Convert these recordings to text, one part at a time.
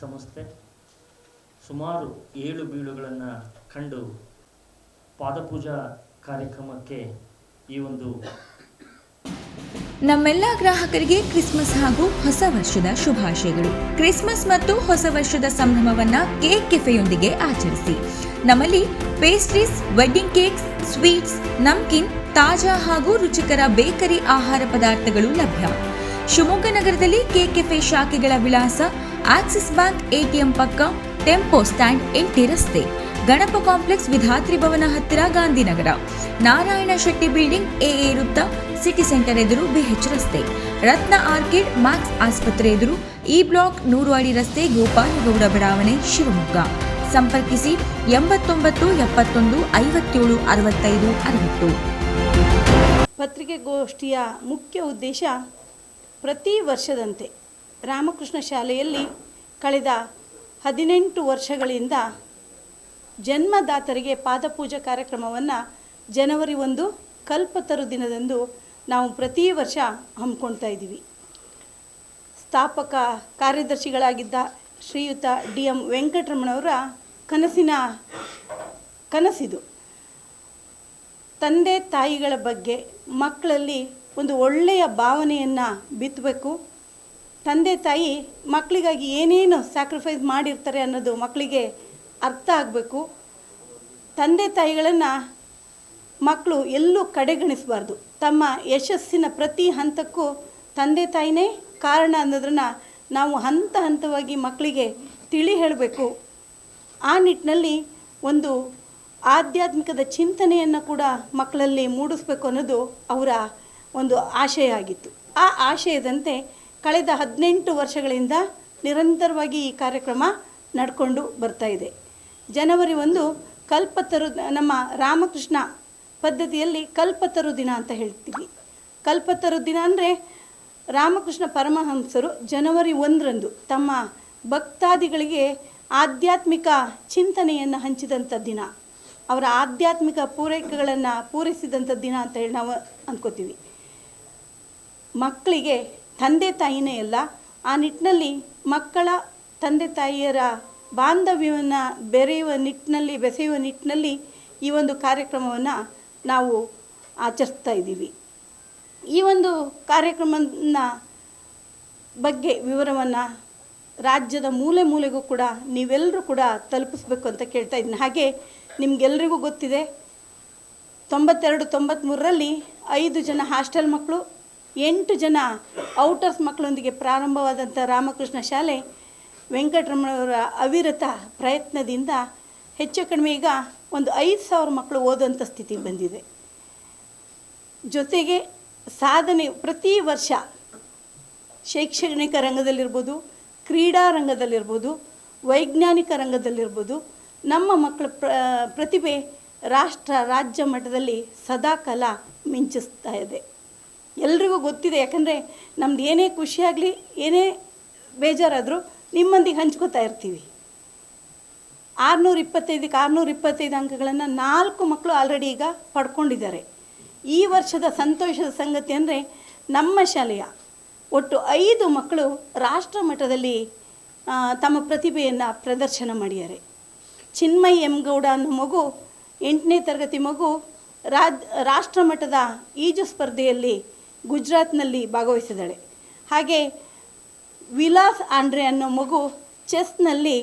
ಸಂಸ್ಥೆ ಸುಮಾರು ಏಳು ಬೀಳುಗಳನ್ನು ಕಂಡು ಪಾದಪೂಜಾ ಕಾರ್ಯಕ್ರಮಕ್ಕೆ ಈ ಒಂದು ನಮ್ಮೆಲ್ಲ ಗ್ರಾಹಕರಿಗೆ ಕ್ರಿಸ್ಮಸ್ ಹಾಗೂ ಹೊಸ ವರ್ಷದ ಶುಭಾಶಯಗಳು. ಕ್ರಿಸ್ಮಸ್ ಮತ್ತು ಹೊಸ ವರ್ಷದ ಸಂಭ್ರಮವನ್ನ ಕೇಕ್ ಕೆಫೆಯೊಂದಿಗೆ ಆಚರಿಸಿ. ನಮ್ಮಲ್ಲಿ pastries, wedding cakes, sweets, namkeen, ತಾಜಾ ಹಾಗೂ ರುಚಿಕರ ಬೇಕರಿ ಆಹಾರ ಪದಾರ್ಥಗಳು ಲಭ್ಯ. ಶಿವಮೊಗ್ಗ ನಗರದಲ್ಲಿ ಕೆಕೆಫೆ ಕೆಫೆ ಶಾಖೆಗಳ ವಿಳಾಸ ಆಕ್ಸಿಸ್ ಬ್ಯಾಂಕ್ ಎಟಿಎಂ ಪಕ್ಕ ಟೆಂಪೋ ಸ್ಟ್ಯಾಂಡ್ ಎಂಟಿ ರಸ್ತೆ. ಗಣಪ ಕಾಂಪ್ಲೆಕ್ಸ್ ವಿಧಾತ್ರಿ ಭವನ ಹತ್ತಿರ ಗಾಂಧಿನಗರ. ನಾರಾಯಣ ಶೆಟ್ಟಿ ಬಿಲ್ಡಿಂಗ್ ಎಎ ವೃತ್ತ ಸಿಟಿ ಸೆಂಟರ್ ಎದುರು ಬಿಹೆಚ್ ರಸ್ತೆ. ರತ್ನ ಆರ್ಕಿಡ್ ಮ್ಯಾಕ್ಸ್ ಆಸ್ಪತ್ರೆ ಎದುರು ಇ ಬ್ಲಾಕ್ ನೂರು ಅಡಿ ರಸ್ತೆ ಗೋಪಾಲಗೌಡ ಬಡಾವಣೆ ಶಿವಮೊಗ್ಗ. ಸಂಪರ್ಕಿಸಿ ಎಂಬತ್ತೊಂಬತ್ತು ಎಪ್ಪತ್ತೊಂದು ಐವತ್ತೇಳು ಅರವತ್ತೈದು ಅರವತ್ತು. ಪತ್ರಿಕೆಗೋಷ್ಠಿಯ ಮುಖ್ಯ ಉದ್ದೇಶ ಪ್ರತಿ ವರ್ಷದಂತೆ ರಾಮಕೃಷ್ಣ ಶಾಲೆಯಲ್ಲಿ ಕಳೆದ ಹದಿನೆಂಟು ವರ್ಷಗಳಿಂದ ಜನ್ಮದಾತರಿಗೆ ಪಾದಪೂಜಾ ಕಾರ್ಯಕ್ರಮವನ್ನು ಜನವರಿ ಒಂದು ಕಲ್ಪತರು ದಿನದಂದು ನಾವು ಪ್ರತಿ ವರ್ಷ ಹಮ್ಮಿಕೊಳ್ತಾ ಇದ್ದೀವಿ. ಸ್ಥಾಪಕ ಕಾರ್ಯದರ್ಶಿಗಳಾಗಿದ್ದ ಶ್ರೀಯುತ ಡಿ ಎಂ ವೆಂಕಟರಮಣವರ ಕನಸಿನ ಕನಸಿದು. ತಂದೆ ತಾಯಿಗಳ ಬಗ್ಗೆ ಮಕ್ಕಳಲ್ಲಿ ಒಂದು ಒಳ್ಳೆಯ ಭಾವನೆಯನ್ನು ಬಿತ್ತಬೇಕು ತಂದೆ ತಾಯಿ ಮಕ್ಕಳಿಗಾಗಿ ಏನೇನು ಸ್ಯಾಕ್ರಿಫೈಸ್ ಮಾಡಿರ್ತಾರೆ ಅನ್ನೋದು ಮಕ್ಕಳಿಗೆ ಅರ್ಥ ಆಗಬೇಕು. ತಂದೆ ತಾಯಿಗಳನ್ನು ಮಕ್ಕಳು ಎಲ್ಲೂ ಕಡೆಗಣಿಸಬಾರ್ದು. ತಮ್ಮ ಯಶಸ್ಸಿನ ಪ್ರತಿ ಹಂತಕ್ಕೂ ತಂದೆ ತಾಯಿನೇ ಕಾರಣ ಅನ್ನೋದನ್ನು ನಾವು ಹಂತ ಹಂತವಾಗಿ ಮಕ್ಕಳಿಗೆ ತಿಳಿ ಹೇಳಬೇಕು. ಆ ನಿಟ್ಟಿನಲ್ಲಿ ಒಂದು ಆಧ್ಯಾತ್ಮಿಕದ ಚಿಂತನೆಯನ್ನು ಕೂಡ ಮಕ್ಕಳಲ್ಲಿ ಮೂಡಿಸ್ಬೇಕು ಅನ್ನೋದು ಅವರ ಒಂದು ಆಶಯ ಆಗಿತ್ತು ಆ ಆಶಯದಂತೆ ಕಳೆದ ಹದಿನೆಂಟು ವರ್ಷಗಳಿಂದ ನಿರಂತರವಾಗಿ ಈ ಕಾರ್ಯಕ್ರಮ ನಡ್ಕೊಂಡು ಬರ್ತಾ ಇದೆ. ಜನವರಿ ಒಂದು ಕಲ್ಪತರು, ನಮ್ಮ ರಾಮಕೃಷ್ಣ ಪದ್ಧತಿಯಲ್ಲಿ ಕಲ್ಪತರು ದಿನ ಅಂತ ಹೇಳ್ತೀವಿ. ಕಲ್ಪತರು ದಿನ ಅಂದರೆ ರಾಮಕೃಷ್ಣ ಪರಮಹಂಸರು ಜನವರಿ ಒಂದರಂದು ತಮ್ಮ ಭಕ್ತಾದಿಗಳಿಗೆ ಆಧ್ಯಾತ್ಮಿಕ ಚಿಂತನೆಯನ್ನು ಹಂಚಿದಂಥ ದಿನ. ಅವರ ಆಧ್ಯಾತ್ಮಿಕ ಪೂರೈಕೆಗಳನ್ನು ಪೂರೈಸಿದಂಥ ದಿನ ಅಂತ ಹೇಳಿ ನಾವು ಅಂದ್ಕೋತೀವಿ ಮಕ್ಕಳಿಗೆ ತಂದೆ ತಾಯಿನೇ ಅಲ್ಲ, ಆ ನಿಟ್ಟಿನಲ್ಲಿ ಮಕ್ಕಳ ತಂದೆ ತಾಯಿಯರ ಬಾಂಧವ್ಯವನ್ನು ಬೆರೆಯುವ ನಿಟ್ಟಿನಲ್ಲಿ, ಬೆಸೆಯುವ ನಿಟ್ಟಿನಲ್ಲಿ ಈ ಒಂದು ಕಾರ್ಯಕ್ರಮವನ್ನು ನಾವು ಆಚರಿಸ್ತಾ ಇದ್ದೀವಿ. ಈ ಒಂದು ಕಾರ್ಯಕ್ರಮನ ಬಗ್ಗೆ ವಿವರವನ್ನು ರಾಜ್ಯದ ಮೂಲೆ ಮೂಲೆಗೂ ಕೂಡ ನೀವೆಲ್ಲರೂ ಕೂಡ ತಲುಪಿಸ್ಬೇಕು ಅಂತ ಕೇಳ್ತಾ ಇದ್ದೀನಿ. ಹಾಗೆ ನಿಮಗೆಲ್ರಿಗೂ ಗೊತ್ತಿದೆ, ತೊಂಬತ್ತೆರಡು ತೊಂಬತ್ತ್ಮೂರರಲ್ಲಿ ಐದು ಜನ ಹಾಸ್ಟೆಲ್ ಮಕ್ಕಳು ಎಂಟು ಜನ ಔಟರ್ಸ್ ಮಕ್ಕಳೊಂದಿಗೆ ಪ್ರಾರಂಭವಾದಂಥ ರಾಮಕೃಷ್ಣ ಶಾಲೆ ವೆಂಕಟರಮಣವರ ಅವಿರತ ಪ್ರಯತ್ನದಿಂದ ಹೆಚ್ಚು ಕಡಿಮೆ ಈಗ ಒಂದು ಐದು ಸಾವಿರ ಮಕ್ಕಳು ಓದುವಂಥ ಸ್ಥಿತಿ ಬಂದಿದೆ. ಜೊತೆಗೆ ಸಾಧನೆ ಪ್ರತಿ ವರ್ಷ ಶೈಕ್ಷಣಿಕ ರಂಗದಲ್ಲಿರ್ಬೋದು, ಕ್ರೀಡಾ ರಂಗದಲ್ಲಿರ್ಬೋದು, ವೈಜ್ಞಾನಿಕ ರಂಗದಲ್ಲಿರ್ಬೋದು, ನಮ್ಮ ಮಕ್ಕಳ ಪ್ರ, ಪ್ರತಿಭೆ ರಾಷ್ಟ್ರ, ರಾಜ್ಯ ಮಟ್ಟದಲ್ಲಿ ಸದಾಕಾಲ ಮಿಂಚಿಸ್ತಾ ಇದೆ. ಎಲ್ರಿಗೂ ಗೊತ್ತಿದೆ. ಯಾಕಂದರೆ ನಮ್ದು ಏನೇ ಖುಷಿಯಾಗಲಿ ಏನೇ ಬೇಜಾರಾದರೂ ನಿಮ್ಮೊಂದಿಗೆ ಹಂಚ್ಕೋತಾ ಇರ್ತೀವಿ. ಆರುನೂರ ಇಪ್ಪತ್ತೈದಕ್ಕೆ ಆರುನೂರ ಇಪ್ಪತ್ತೈದು ಅಂಕಗಳನ್ನು ನಾಲ್ಕು ಮಕ್ಕಳು ಆಲ್ರೆಡಿ ಈಗ ಪಡ್ಕೊಂಡಿದ್ದಾರೆ. ಈ ವರ್ಷದ ಸಂತೋಷದ ಸಂಗತಿ ಅಂದರೆ ನಮ್ಮ ಶಾಲೆಯ ಒಟ್ಟು ಐದು ಮಕ್ಕಳು ರಾಷ್ಟ್ರ ಮಟ್ಟದಲ್ಲಿ ತಮ್ಮ ಪ್ರತಿಭೆಯನ್ನು ಪ್ರದರ್ಶನ ಮಾಡಿದ್ದಾರೆ. ಚಿನ್ಮಯ್ ಎಂ ಗೌಡ ಅನ್ನೋ ಮಗು, ಎಂಟನೇ ತರಗತಿ ಮಗು, ರಾಜ್, ರಾಷ್ಟ್ರಮಟ್ಟದ ಈಜು ಸ್ಪರ್ಧೆಯಲ್ಲಿ ಗುಜರಾತ್ನಲ್ಲಿ ಭಾಗವಹಿಸಿದ್ದಾಳೆ. ಹಾಗೆ ವಿಲಾಸ್ ಆಂಡ್ರೆ ಅನ್ನೋ ಮಗು ಚೆಸ್ನಲ್ಲಿ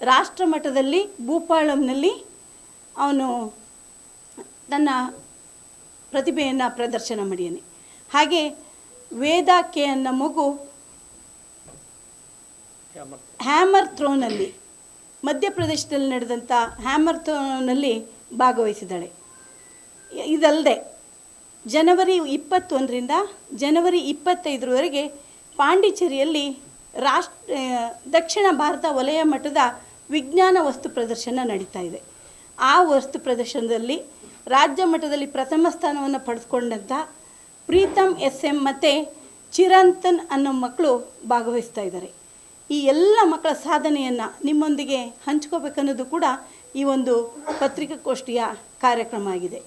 ರಾಷ್ಟ್ರ ಮಟ್ಟದಲ್ಲಿ ಭೂಪಾಳಂನಲ್ಲಿ ಅವನು ತನ್ನ ಪ್ರತಿಭೆಯನ್ನು ಪ್ರದರ್ಶನ ಮಾಡಿಯಾನೆ ಹಾಗೆ ವೇದ ಕೆ ಅನ್ನೋ ಮಗು ಹ್ಯಾಮರ್ ಥ್ರೋನಲ್ಲಿ ಮಧ್ಯಪ್ರದೇಶದಲ್ಲಿ ನಡೆದಂಥ ಹ್ಯಾಮರ್ ಥ್ರೋನಲ್ಲಿ ಭಾಗವಹಿಸಿದ್ದಾಳೆ. ಇದಲ್ಲದೆ ಜನವರಿ ಇಪ್ಪತ್ತೊಂದರಿಂದ ಜನವರಿ ಇಪ್ಪತ್ತೈದರವರೆಗೆ ಪಾಂಡಿಚೇರಿಯಲ್ಲಿ ರಾಷ್ಟ್ರ ದಕ್ಷಿಣ ಭಾರತ ವಲಯ ಮಟ್ಟದ ವಿಜ್ಞಾನ ವಸ್ತು ಪ್ರದರ್ಶನ ನಡೀತಾ ಇದೆ. ಆ ವಸ್ತು ಪ್ರದರ್ಶನದಲ್ಲಿ ರಾಜ್ಯ ಮಟ್ಟದಲ್ಲಿ ಪ್ರಥಮ ಸ್ಥಾನವನ್ನು ಪಡೆದುಕೊಂಡಂಥ ಪ್ರೀತಮ್ ಎಸ್ ಎಂ ಮತ್ತು ಚಿರಂತನ್ ಅನ್ನೋ ಮಕ್ಕಳು ಭಾಗವಹಿಸ್ತಾ ಇದ್ದಾರೆ. ಈ ಎಲ್ಲ ಮಕ್ಕಳ ಸಾಧನೆಯನ್ನು ನಿಮ್ಮೊಂದಿಗೆ ಹಂಚ್ಕೋಬೇಕನ್ನೋದು ಕೂಡ ಈ ಒಂದು ಪತ್ರಿಕಾಗೋಷ್ಠಿಯ ಕಾರ್ಯಕ್ರಮ ಆಗಿದೆ.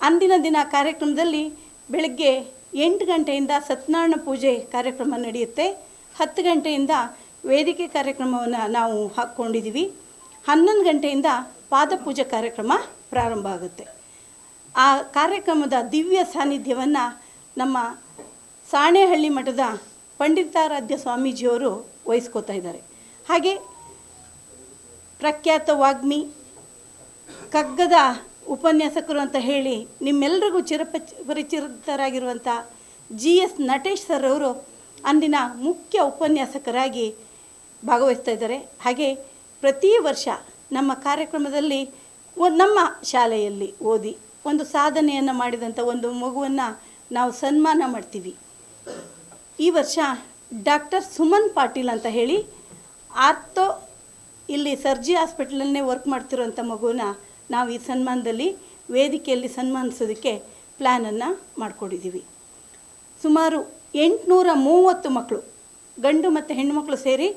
ಅಂದಿನ ದಿನ ಕಾರ್ಯಕ್ರಮದಲ್ಲಿ ಬೆಳಗ್ಗೆ ಎಂಟು ಗಂಟೆಯಿಂದ ಸತ್ಯನಾರಾಯಣ ಪೂಜೆ ಕಾರ್ಯಕ್ರಮ ನಡೆಯುತ್ತೆ. ಹತ್ತು ಗಂಟೆಯಿಂದ ವೇದಿಕೆ ಕಾರ್ಯಕ್ರಮವನ್ನು ನಾವು ಹಾಕ್ಕೊಂಡಿದ್ದೀವಿ. ಹನ್ನೊಂದು ಗಂಟೆಯಿಂದ ಪಾದಪೂಜೆ ಕಾರ್ಯಕ್ರಮ ಪ್ರಾರಂಭ ಆಗುತ್ತೆ. ಆ ಕಾರ್ಯಕ್ರಮದ ದಿವ್ಯ ಸಾನ್ನಿಧ್ಯವನ್ನು ನಮ್ಮ ಸಾಣೆಹಳ್ಳಿ ಮಠದ ಪಂಡಿತಾರಾಧ್ಯ ಸ್ವಾಮೀಜಿಯವರು ವಹಿಸ್ಕೋತಾ ಇದ್ದಾರೆ. ಹಾಗೆ ಪ್ರಖ್ಯಾತ ವಾಗ್ಮಿ ಕಗ್ಗದ ಉಪನ್ಯಾಸಕರು ಅಂತ ಹೇಳಿ ನಿಮ್ಮೆಲ್ಲರಿಗೂ ಚಿರಪಚ ಪರಿಚಿತರಾಗಿರುವಂಥ ಜಿ ಎಸ್ ನಟೇಶ್ ಸರ್ ಅವರು ಅಂದಿನ ಮುಖ್ಯ ಉಪನ್ಯಾಸಕರಾಗಿ ಭಾಗವಹಿಸ್ತಾ ಇದ್ದಾರೆ. ಹಾಗೆ ಪ್ರತಿ ವರ್ಷ ನಮ್ಮ ಕಾರ್ಯಕ್ರಮದಲ್ಲಿ ನಮ್ಮ ಶಾಲೆಯಲ್ಲಿ ಓದಿ ಒಂದು ಸಾಧನೆಯನ್ನು ಮಾಡಿದಂಥ ಒಂದು ಮಗುವನ್ನು ನಾವು ಸನ್ಮಾನ ಮಾಡ್ತೀವಿ. ಈ ವರ್ಷ ಡಾಕ್ಟರ್ ಸುಮನ್ ಪಾಟೀಲ್ ಅಂತ ಹೇಳಿ ಆರ್ಥೋ ಇಲ್ಲಿ ಸರ್ಜಿ ಹಾಸ್ಪಿಟ್ಲನ್ನೇ ವರ್ಕ್ ಮಾಡ್ತಿರೋಂಥ ಮಗುನ ನಾವು ಈ ಸನ್ಮಾನದಲ್ಲಿ ವೇದಿಕೆಯಲ್ಲಿ ಸನ್ಮಾನಿಸೋದಕ್ಕೆ ಪ್ಲ್ಯಾನನ್ನು ಮಾಡಿಕೊಂಡಿದ್ದೀವಿ. ಸುಮಾರು ಎಂಟುನೂರ ಮೂವತ್ತು ಮಕ್ಕಳು, ಗಂಡು ಮತ್ತು ಹೆಣ್ಣುಮಕ್ಕಳು ಸೇರಿ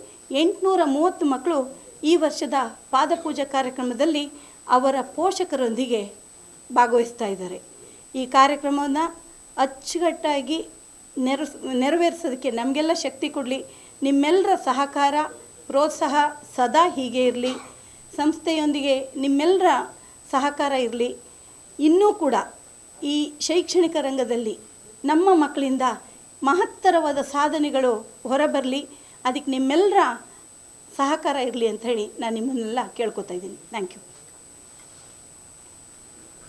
ಎಂಟುನೂರ ಮೂವತ್ತು ಮಕ್ಕಳು ಈ ವರ್ಷದ ಪಾದಪೂಜಾ ಕಾರ್ಯಕ್ರಮದಲ್ಲಿ ಅವರ ಪೋಷಕರೊಂದಿಗೆ ಭಾಗವಹಿಸ್ತಾ ಇದ್ದಾರೆ. ಈ ಕಾರ್ಯಕ್ರಮವನ್ನು ಅಚ್ಚುಕಟ್ಟಾಗಿ ನೆರಸ್ ನೆರವೇರಿಸೋದಕ್ಕೆ ನಮಗೆಲ್ಲ ಶಕ್ತಿ ಕೊಡಲಿ, ನಿಮ್ಮೆಲ್ಲರ ಸಹಕಾರ, ಪ್ರೋತ್ಸಾಹ ಸದಾ ಹೀಗೆ ಇರಲಿ. ಸಂಸ್ಥೆಯೊಂದಿಗೆ ನಿಮ್ಮೆಲ್ಲರ ಸಹಕಾರ ಇರಲಿ. ಇನ್ನೂ ಕೂಡ ಈ ಶೈಕ್ಷಣಿಕ ರಂಗದಲ್ಲಿ ನಮ್ಮ ಮಕ್ಕಳಿಂದ ಮಹತ್ತರವಾದ ಸಾಧನೆಗಳು ಹೊರಬರಲಿ. ಅದಕ್ಕೆ ನಿಮ್ಮೆಲ್ಲರ ಸಹಕಾರ ಇರಲಿ ಅಂತ ಹೇಳಿ ನಾನು ನಿಮ್ಮನ್ನೆಲ್ಲ ಕೇಳ್ಕೊತಾ ಇದ್ದೀನಿ. Thank you